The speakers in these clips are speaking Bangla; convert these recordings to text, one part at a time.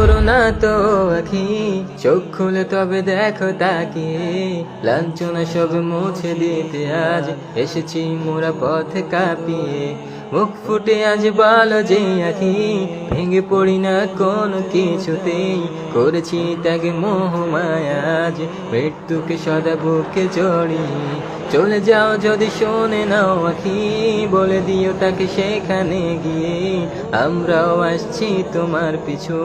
করো না তো আখি। চোখ খুলে তবে দেখো তাকে লাঞ্ছনা সব মুছে দিতে আজ এসেছি মোরা পথ কাঁপিয়ে। মুখ ফুটে আজ বলো যে আখি, ভেঙে পড়ি না কোন কিছুতেই। করেছি ত্যাগে মোহ মায়া আজ, মৃত্যুকে সদা বুকে জড়ি চলে যাও যদি শোনে নাও আখি, বলে দিও তাকে সেখানে গিয়ে। আমরাও আসছি তোমার পিছু,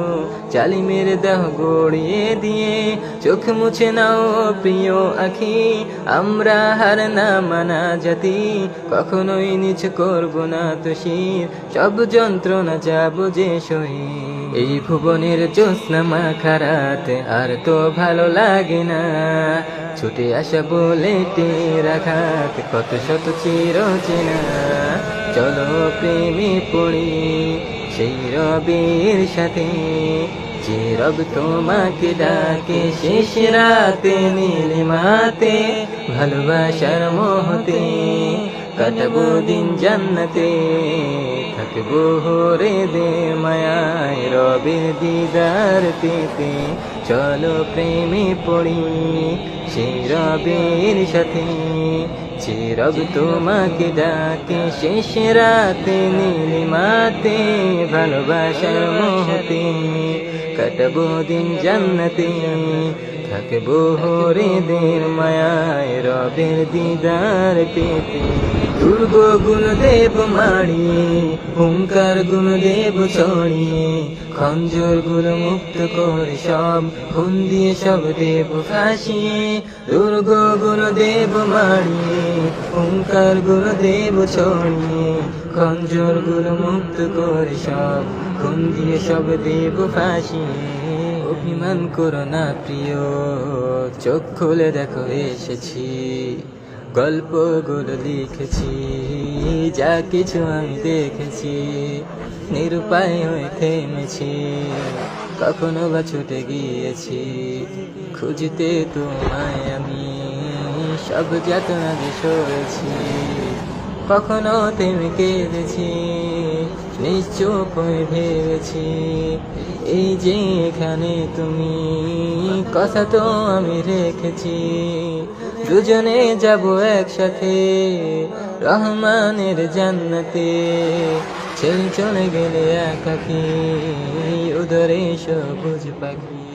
চালি মেরে দেহ গড়িয়ে দিয়ে। চোখ মুছে নাও প্রিয় আখি, আমরা হার না মানা জাতি, কখনোই নিচ করব না তো শির সব যন্ত্রণা যাব যে সহি এই ভুবনের জ্যোৎস্না মাখারাত আর তো ভালো লাগে না। ছুটে আসা বলে রাখাত কত শত চির চেনা চলো প্রেমে পড়ি সেই রবির সাথে, যে রব তোমাকে ডাকে শেষ রাতে নীলিমাতে ভালোবাসার মোহতে। কাটাবো দিন জান্নাতে, থাকব হরে দে মায়ায় রবের দিদার পেতে। চলো প্রেমে পড়ি সেই রবের সাথে, যে রব তোমাকে ডাকে শেষ রাতে নীলিমাতে ভালোবাসার মোহতে কাটাবো দিন জান্নাতে, থাকব হরে দের মায়ায় রবের দিদার পেতে। দুর্গ গুণ দেব মাড়িয়ে হুঙ্কার গুণ দেব ছড়িয়ে খঞ্জর গুণ মুক্ত করে সব খুন দিয়ে সব দেব ফাঁসিয়ে দুর্গ গুণ দেব মাড়িয়ে হুঙ্কারগুলো দেব ছড়িয়ে খঞ্জর গুণ মুক্ত করে সব খুন দিয়ে সব দেব ফাঁসিয়ে অভিমান করো না প্রিয়, চোখ খুলে দেখো, এসেছি। গল্পগুলো লিখেছি, যা কিছু আমি দেখেছি, নিরুপায় হয়ে থেমেছি। কখনো বা ছুটে গিয়েছি, খুঁজতে তোমায় আমি, সব যাতনা সরেছি কখনো থেমে কেঁদেছি, নিশ্চুপ হয়ে ভেবেছি। এই যে এখানে তুমি, কথা তো আমি রেখেছি। দুজনে যাব একসাথে, রহমানের জান্নাতে। ছেড়ে চলে গেলে একাকি, উদরে সবুজ পাখি।